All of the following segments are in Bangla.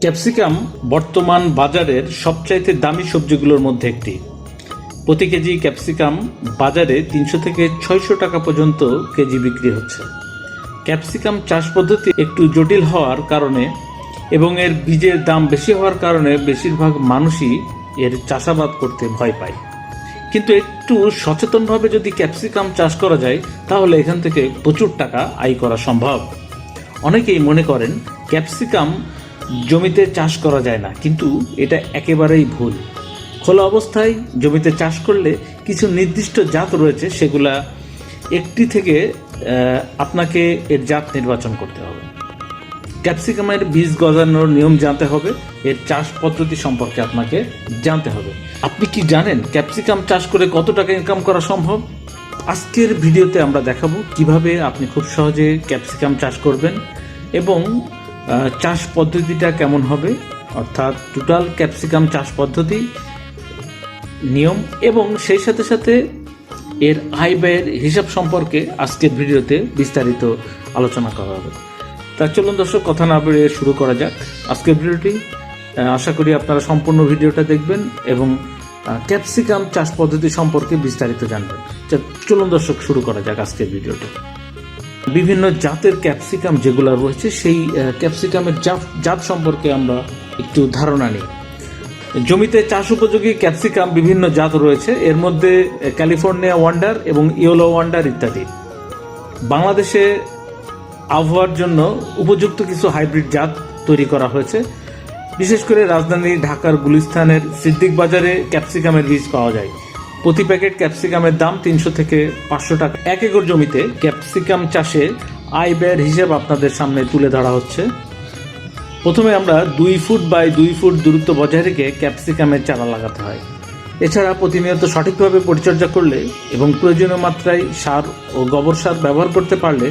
ক্যাপসিকাম বর্তমান বাজারের সবচাইতে দামি সবজিগুলোর মধ্যে একটি। প্রতি কেজি ক্যাপসিকাম বাজারে তিনশো থেকে ছয়শো টাকা পর্যন্ত কেজি বিক্রি হচ্ছে। ক্যাপসিকাম চাষ পদ্ধতি একটু জটিল হওয়ার কারণে এবং এর বীজের দাম বেশি হওয়ার কারণে বেশিরভাগ মানুষই এর চাষাবাদ করতে ভয় পায়। কিন্তু একটু সচেতনভাবে যদি ক্যাপসিকাম চাষ করা যায়, তাহলে এখান থেকে প্রচুর টাকা আয় করা সম্ভব। অনেকেই মনে করেন ক্যাপসিকাম জমিতে চাষ করা যায় না, কিন্তু এটা একেবারেই ভুল। খোলা অবস্থায় জমিতে চাষ করলে কিছু নির্দিষ্ট জাত রয়েছে, সেগুলা একটি থেকে আপনাকে এর জাত নির্বাচন করতে হবে। ক্যাপসিকামের বীজ গজানোর নিয়ম জানতে হবে, এর চাষ পদ্ধতি সম্পর্কে আপনাকে জানতে হবে। আপনি কি জানেন ক্যাপসিকাম চাষ করে কত টাকা ইনকাম করা সম্ভব? আজকের ভিডিওতে আমরা দেখাবো কীভাবে আপনি খুব সহজে ক্যাপসিকাম চাষ করবেন এবং চাষ পদ্ধতিটা কেমন হবে? অর্থাৎ টোটাল ক্যাপসিকাম চাষ পদ্ধতি, নিয়ম এবং সেই সাথে সাথে এর আয় ব্যয়ের হিসাব সম্পর্কে আজকের ভিডিওতে বিস্তারিত আলোচনা করা হবে। তা চলুন দর্শক, কথা না বেরিয়ে শুরু করা যাক আজকের ভিডিওটি। আশা করি আপনারা সম্পূর্ণ ভিডিওটা দেখবেন এবং ক্যাপসিকাম চাষ পদ্ধতি সম্পর্কে বিস্তারিত জানবেন। চলুন দর্শক, শুরু করা যাক আজকের ভিডিওটা। বিভিন্ন জাতের ক্যাপসিকাম যেগুলো রয়েছে, সেই ক্যাপসিকামের জাত জাত সম্পর্কে আমরা একটু ধারণা নিই। জমিতে চাষ উপযোগী ক্যাপসিকাম বিভিন্ন জাত রয়েছে, এর মধ্যে ক্যালিফোর্নিয়া ওয়ান্ডার এবং ইয়েলো ওয়ান্ডার ইত্যাদি। বাংলাদেশে আবহাওয়ার জন্য উপযুক্ত কিছু হাইব্রিড জাত তৈরি করা হয়েছে। বিশেষ করে রাজধানী ঢাকার গুলিস্তানের সিদ্দিক বাজারে ক্যাপসিকামের বীজ পাওয়া যায়। প্রতি প্যাকেট ক্যাপসিকামের দাম তিনশো থেকে পাঁচশো টাকা। এক একর জমিতে ক্যাপসিকাম চাষে আয় ব্যয়ের হিসেব আপনাদের সামনে তুলে ধরা হচ্ছে। প্রথমে আমরা দুই ফুট বাই দুই ফুট দূরত্ব বজায় রেখে ক্যাপসিকামের চারা লাগাতে হয়। এছাড়া প্রতিনিয়ত সঠিকভাবে পরিচর্যা করলে এবং প্রয়োজনীয় মাত্রায় সার ও গোবর সার ব্যবহার করতে পারলে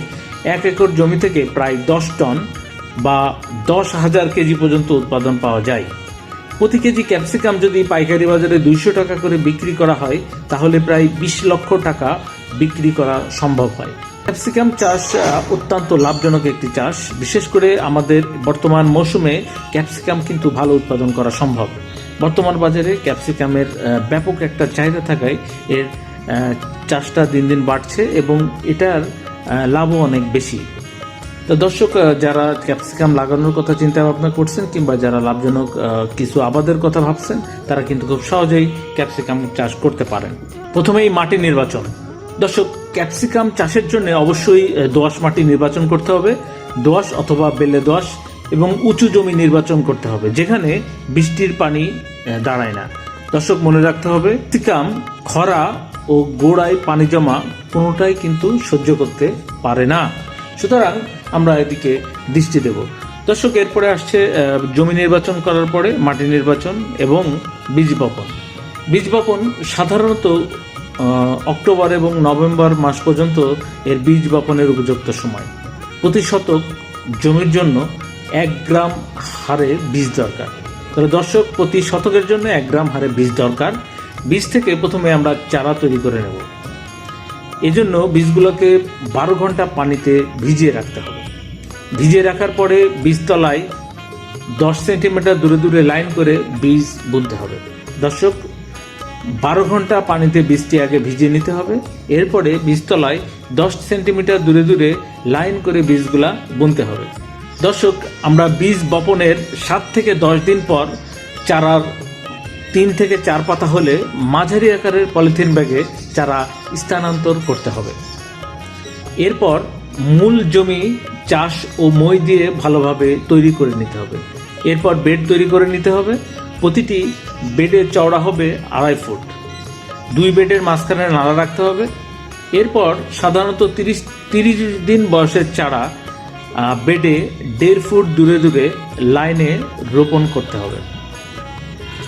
এক একর জমি থেকে প্রায় দশ টন বা দশ হাজার কেজি পর্যন্ত উৎপাদন পাওয়া যায়। প্রতি কেজি ক্যাপসিকাম যদি পাইকারি বাজারে দুইশো টাকা করে বিক্রি করা হয়, তাহলে প্রায় বিশ লক্ষ টাকা বিক্রি করা সম্ভব হয়। ক্যাপসিকাম চাষ অত্যন্ত লাভজনক একটি চাষ। বিশেষ করে আমাদের বর্তমান মৌসুমে ক্যাপসিকাম কিন্তু ভালো উৎপাদন করা সম্ভব। বর্তমান বাজারে ক্যাপসিকামের ব্যাপক একটা চাহিদা থাকায় এর চাষটা দিন দিন বাড়ছে এবং এটার লাভও অনেক বেশি। তো দর্শক যারা ক্যাপসিকাম লাগানোর কথা চিন্তা ভাবনা করছেন কিংবা যারা লাভজনক কিছু আবাদের কথা ভাবছেন, তারা কিন্তু খুব সহজেই ক্যাপসিকাম চাষ করতে পারেন। প্রথমেই মাটি নির্বাচন। দর্শক ক্যাপসিকাম চাষের জন্য অবশ্যই দোআঁশ মাটি নির্বাচন করতে হবে। দোআঁশ অথবা বেলে দোআঁশ এবং উঁচু জমি নির্বাচন করতে হবে, যেখানে বৃষ্টির পানি দাঁড়ায় না। দর্শক, মনে রাখতে হবে ক্যাপসিকাম খরা ও গোড়ায় পানি জমা কোনোটাই কিন্তু সহ্য করতে পারে না। সুতরাং আমরা এদিকে দৃষ্টি দেব। দর্শক, এরপরে আসছে জমি নির্বাচন করার পরে মাটি নির্বাচন এবং বীজ বপন। বীজ বপন সাধারণত অক্টোবর এবং নভেম্বর মাস পর্যন্ত এর বীজ বপনের উপযুক্ত সময়। প্রতি শতক জমির জন্য এক গ্রাম হারে বীজ দরকার। তাহলে দর্শক, প্রতি শতকের জন্য এক গ্রাম হারে বীজ দরকার। বীজ থেকে প্রথমে আমরা চারা তৈরি করে নেব। এজন্য বীজগুলোকে বারো ঘণ্টা পানিতে ভিজিয়ে রাখতে হবে। ভিজিয়ে রাখার পরে বীজতলায় দশ সেন্টিমিটার দূরে দূরে লাইন করে বীজ বুনতে হবে। দর্শক, বারো ঘণ্টা পানিতে বীজটি আগে ভিজিয়ে নিতে হবে। এরপরে বীজতলায় দশ সেন্টিমিটার দূরে দূরে লাইন করে বীজগুলা বুনতে হবে। দর্শক, আমরা বীজ বপনের সাত থেকে দশ দিন পর চারার তিন থেকে চার পাতা হলে মাঝারি আকারের পলিথিন ব্যাগে চারা স্থানান্তর করতে হবে। এরপর মূল জমি, চাষ ও মই দিয়ে ভালোভাবে তৈরি করে নিতে হবে। এরপর বেড তৈরি করে নিতে হবে। প্রতিটি বেডের চওড়া হবে আড়াই ফুট। দুই বেডের মাঝখানে নালা রাখতে হবে। এরপর সাধারণত তিরিশ তিরিশ দিন বয়সের চারা বেডে দেড় ফুট দূরে দূরে লাইনে রোপণ করতে হবে।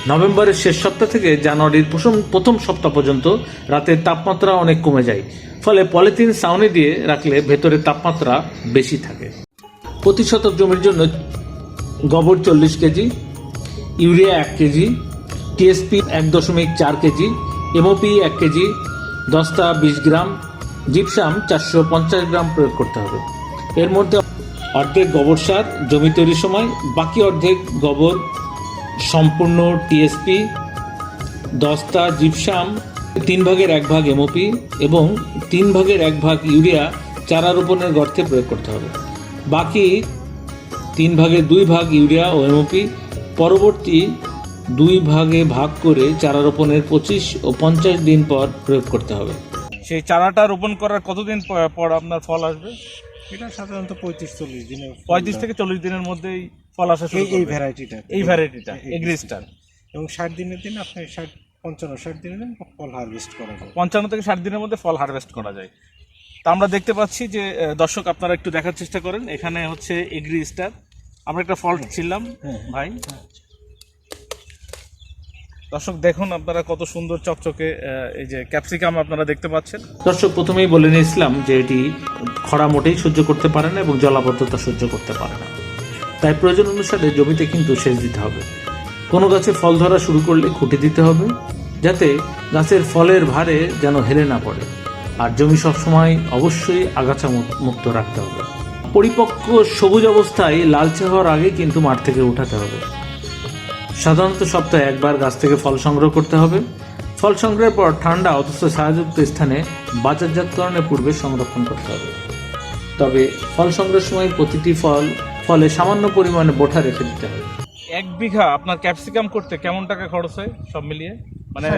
নভেম্বরের শেষ সপ্তাহ থেকে জানুয়ারির প্রথম প্রথম সপ্তাহ পর্যন্ত রাতের তাপমাত্রা অনেক কমে যায়। ফলে পলিথিন ছাউনি দিয়ে রাখলে ভেতরে তাপমাত্রা বেশি থাকে। প্রতি শতক জমির জন্য গোবর চল্লিশ কেজি, ইউরিয়া এক কেজি, টিএসপি এক দশমিক চার কেজি, এমওপি এক কেজি, দস্তা বিশ গ্রাম, জিপসাম চারশো পঞ্চাশ গ্রাম প্রয়োগ করতে হবে। এর মধ্যে অর্ধেক গোবর সার জমি তৈরির সময়, বাকি অর্ধেক গোবর সম্পূর্ণ টিএসপি দশটা জিপসাম, তিন ভাগের এক ভাগ এমওপি এবং তিন ভাগের এক ভাগ ইউরিয়া চারা রোপণের গর্তে প্রয়োগ করতে হবে। বাকি তিন ভাগের দুই ভাগ ইউরিয়া ও এমওপি পরবর্তী দুই ভাগে ভাগ করে চারা রোপণের পঁচিশ ও পঞ্চাশ দিন পর প্রয়োগ করতে হবে। সেই চারাটা রোপণ করার কতদিন পর আপনার ফল আসবে? এটা সাধারণত পঁয়ত্রিশ চল্লিশ দিনে পঁয়ত্রিশ থেকে চল্লিশ দিনের মধ্যেই ফল আসা শুরু এই ভ্যারাইটিটা এই ভ্যারাইটিটা এগ্রিস্টার এবং ষাট দিনের দিন আপনি ষাট পঞ্চান্ন ষাট দিনের দিন ফল হারভেস্ট করা যায়। পঞ্চান্ন থেকে ষাট দিনের মধ্যে ফল হারভেস্ট করা যায়। তা আমরা দেখতে পাচ্ছি যে দর্শক আপনারা একটু দেখার চেষ্টা করেন। এখানে হচ্ছে এগ্রি স্টার আমরা একটা ফল ছিলাম হ্যাঁ। ভাই। দর্শক, দেখুন আপনারা কত সুন্দর চকচকে এই যে ক্যাপসিকাম আপনারা দেখতে পাচ্ছেন। দর্শক, প্রথমেই বলে নিয়েছিলাম যে এটি খরা মোটেই সহ্য করতে পারে না এবং জলাবদ্ধতা সহ্য করতে পারে না। তাই প্রয়োজন অনুসারে জমিতে কিন্তু সেচ দিতে হবে। কোনো গাছে ফল ধরা শুরু করলে খুঁটি দিতে হবে, যাতে গাছের ফলের ভারে যেন হেলে না পড়ে। আর জমি সবসময় অবশ্যই আগাছা মুক্ত রাখতে হবে। পরিপক্ক সবুজ অবস্থায় লালচে হওয়ার আগে কিন্তু মাঠ থেকে উঠাতে হবে। সাধারণত সপ্তাহে একবার গাছ থেকে ফল সংগ্রহ করতে হবে। ফল সংগ্রহের পর ঠান্ডা অথচ ছায়াযুক্ত স্থানে বাজারজাতকরণের পূর্বে সংরক্ষণ করতে হবে। তবে ফল সংগ্রহের সময় প্রতিটি ফল, ফলে সামান্য পরিমাণে বোঠা রেখে দিতে হবে। এক বিঘা আপনার ক্যাপসিকাম করতে কেমন টাকা খরচ হয়? সব মিলিয়ে? মানে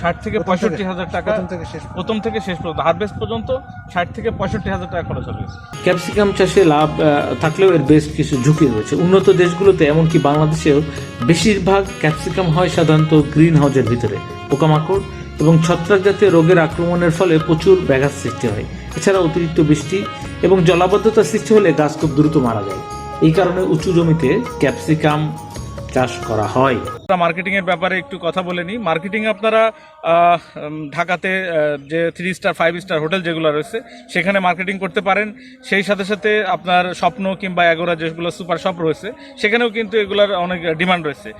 ষাট- থেকে পঁয়ষট্টি হাজার টাকা প্রথম থেকে শেষ পর্যন্ত। প্রথম থেকে শেষ পর্যন্ত হারভেস্ট পর্যন্ত ষাট থেকে পঁয়ষট্টি হাজার টাকা খরচ হবে। ক্যাপসিকাম চাষে লাভ থাকলেও এর বেশ কিছু ঝুঁকি রয়েছে। উন্নত দেশগুলোতে এমনকি বাংলাদেশেও বেশিরভাগ ক্যাপসিকাম হয় সাধারণত গ্রিন হাউসের ভিতরে পোকামাকড় এবং ছত্রাক জাতীয় রোগের আক্রমণের ফলে প্রচুর ব্যাঘাত সৃষ্টি হয়। এছাড়া অতিরিক্ত বৃষ্টি এবং জলাবদ্ধতা সৃষ্টি হলে গাছ খুব দ্রুত মারা যায়। এই কারণে উঁচু জমিতে ক্যাপসিকাম চাষ করা হয়। মার্কেটিং এর ব্যাপারে একটু কথা বলে নিই। মার্কেটিং আপনারা ঢাকাতে যে three star five star hotel যেগুলো রয়েছে, সেখানে মার্কেটিং করতে পারেন। সেই সাথে সাথে আপনার স্বপ্ন কিংবা এগোরা যেগুলো সুপার শপ রয়েছে, সেখানেও কিন্তু এগুলোর অনেক ডিমান্ড রয়েছে।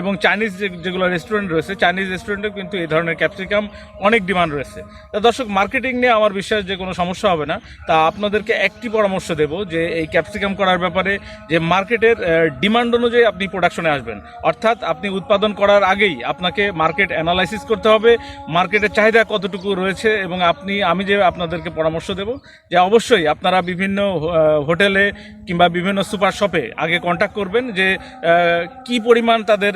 এবং চাইনিজ যেগুলো রেস্টুরেন্ট রয়েছে চাইনিজ রেস্টুরেন্টেও কিন্তু এই ধরনের ক্যাপসিকাম অনেক ডিমান্ড রয়েছে। তা দর্শক মার্কেটিং নিয়ে আমার বিশ্বাস যে কোনো সমস্যা হবে না। তা আপনাদেরকে একটি পরামর্শ দেব যে, এই ক্যাপসিকাম করার ব্যাপারে যে মার্কেটের ডিমান্ড অনুযায়ী আপনি প্রোডাকশনে আসবেন। অর্থাৎ আপনি উৎপাদন করার আগেই আপনাকে মার্কেট অ্যানালাইসিস করতে হবে। মার্কেটের চাহিদা কতটুকু রয়েছে এবং আপনি, আমি যে আপনাদেরকে পরামর্শ দেব যে অবশ্যই আপনারা বিভিন্ন হোটেলে কিংবা বিভিন্ন সুপার শপে আগে কন্ট্যাক্ট করবেন যে কি পরিমাণ তাদের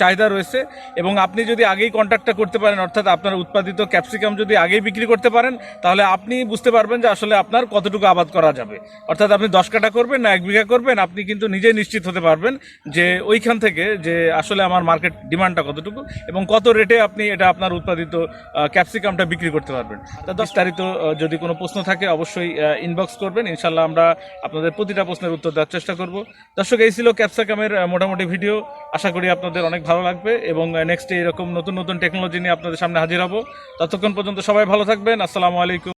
চাহিদা রয়েছে এবং আপনি যদি আগেই কন্ট্যাক্টটা করতে পারেন, অর্থাৎ আপনার উৎপাদিত ক্যাপসিকাম যদি আগেই বিক্রি করতে পারেন, তাহলে আপনি বুঝতে পারবেন যে আসলে আপনার কতটুকু আবাদ করা যাবে। অর্থাৎ আপনি দশ কাটা করবেন না এক বিঘা করবেন, আপনি কিন্তু নিজেই নিশ্চিত হতে পারবেন যে ওইখান থেকে যে আসলে আমার মার্কেট ডিমান্ডটা কতটুকু এবং কত রেটে আপনি এটা আপনার উৎপাদিত ক্যাপসিকামটা বিক্রি করতে পারবেন। তা দশ তারিখ যদি কোনো প্রশ্ন থাকে অবশ্যই ইনবক্স করবেন। ইনশাল্লাহ আমরা আপনাদের প্রতিটা প্রশ্নের উত্তর দেওয়ার চেষ্টা করব। দর্শক এই ছিল ক্যাপসিকামের মোটামুটি ভিডিও আশা করি আপনাদের অনেক ভালো লাগবে এবং নেক্সট এরকম নতুন নতুন টেকনোলজি নিয়ে আপনাদের সামনে হাজির হব। ততক্ষণ পর্যন্ত সবাই ভালো থাকবেন। আসসালামু আলাইকুম।